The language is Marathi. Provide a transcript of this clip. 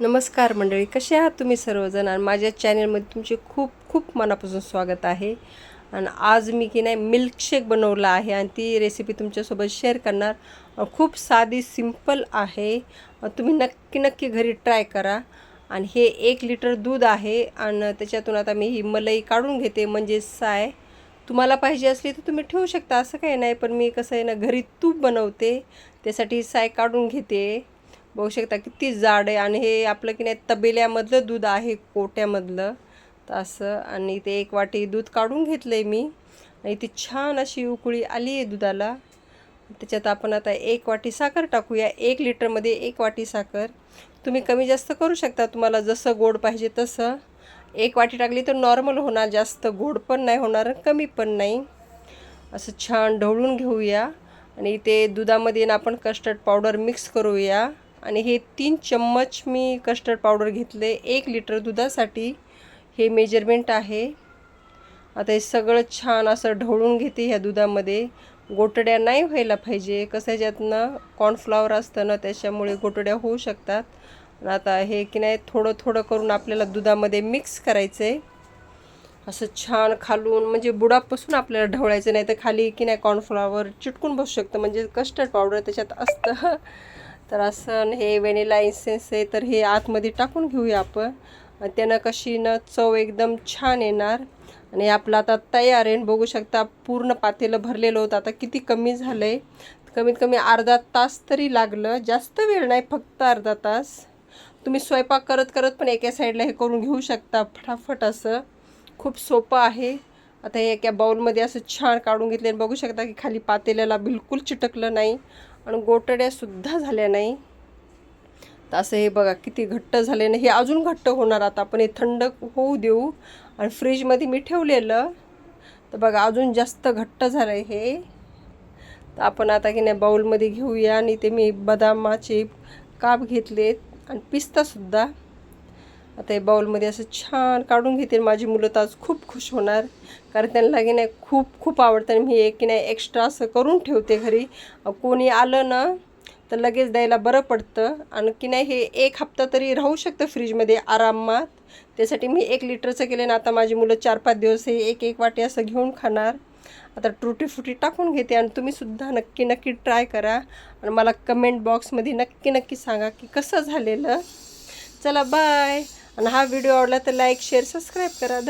नमस्कार मंडळी कसे आहात तुम्ही सर्वजण? आणि माझ्या चॅनलमध्ये तुमचे खूप खूप मनापासून स्वागत आहे. आणि आज मी की नाही मिल्कशेक बनवला आहे आणि ती रेसिपी तुमच्यासोबत शेअर करणार. खूप साधी सिंपल आहे. तुम्ही नक्की नक्की घरी ट्राय करा. आणि हे एक लिटर दूध आहे आणि त्याच्यातून आता मी ही मलाई काढून घेते म्हणजे साय. तुम्हाला पाहिजे असली तर तुम्ही ठेवू शकता असं काही नाही. पण मी कसं आहे ना घरी तूप बनवते. त्यासाठी साय काढून घेते. बघू शकता किती जाड आहे आणि हे आपलं की नाही तबेल्यामधलं दूध आहे कोट्यामधलं. तर असं आणि ते एक वाटी दूध काढून घेतलं आहे मी. आणि ती छान अशी उकळी आली आहे दुधाला. त्याच्यात आपण आता एक वाटी साखर टाकूया. एक लिटरमध्ये एक वाटी साखर. तुम्ही कमी जास्त करू शकता. तुम्हाला जसं गोड पाहिजे तसं. एक वाटी टाकली तर नॉर्मल होणार. जास्त गोड पण नाही होणार कमी पण नाही. असं छान ढवळून घेऊया. आणि ते दुधामध्ये ना आपण कस्टर्ड पावडर मिक्स करूया. आणि हे तीन चम्मच मी कस्टर्ड पावडर घेतले. एक लिटर दुधासाठी हे मेजरमेंट आहे. आता हे सगळं छान असं ढवळून घेते ह्या दुधामध्ये. गोटड्या नाही व्हायला पाहिजे. कसं ज्यातनं कॉर्नफ्लॉवर असतं ना त्याच्यामुळे गोटड्या होऊ शकतात. आता हे की नाही थोडं थोडं करून आपल्याला दुधामध्ये मिक्स करायचं आहे असं छान खालून म्हणजे बुडापासून आपल्याला ढवळायचं. नाही तर खाली की नाही कॉर्नफ्लॉवर चिटकून बसू शकतं. म्हणजे कस्टर्ड पावडर त्याच्यात असतं. तर असं हे व्हॅनिला इन्सेन्स आहे तर हे आतमध्ये टाकून घेऊया आपण. त्यानं कशी न चव एकदम छान येणार. आणि आपलं आता तयार आहे. बघू शकता पूर्ण पातेलं भरलेलं होतं. आता किती कमी झालं आहे कमीत कमी अर्धा तास तरी लागलं. जास्त वेळ नाही फक्त अर्धा तास. तुम्ही स्वयंपाक करत करत पण एका साईडला हे करून घेऊ शकता. फटाफट असं. खूप सोपं आहे. आता हे एका बाऊलमध्ये असं छान काढून घेतले आणि बघू शकता की खाली पातेल्याला बिलकुल चिटकलं नाही आणि गोटड्यासुद्धा झाल्या नाही. तर असं हे बघा किती घट्ट झाले ना हे अजून घट्ट होणार आता. आपण हे थंड होऊ देऊ. आणि फ्रीजमध्ये मी ठेवलेलं. तर बघा अजून जास्त घट्ट झालं आहे हे. तर आपण आता की नाही बाऊलमध्ये घेऊया आणि ते मी बदामाचे काप घेतलेत आणि पिस्तासुद्धा आता हे बाऊलमध्ये असं छान काढून घेते माझी मुलं तर आज खूप खुश होणार. कारण त्यांना की नाही खूप खूप आवडतं. आणि मी एक की नाही एक्स्ट्रा असं करून ठेवते घरी. कोणी आलं ना तर लगेच द्यायला बरं पडतं. आणि की नाही हे एक हप्ता तरी राहू शकतं फ्रीजमध्ये आरामात. त्यासाठी मी एक लिटरचं केले ना आता माझी मुलं चार पाच दिवस हे एक एक वाटी असं घेऊन खाणार. आता ट्रुटी फ्रुटी टाकून घेते आणि तुम्हीसुद्धा नक्की नक्की ट्राय करा. आणि मला कमेंट बॉक्समध्ये नक्की नक्की सांगा की कसं झालेलं. चला बाय आणि हा व्हिडिओ आवडला तर लाईक शेअर सबस्क्राईब करा.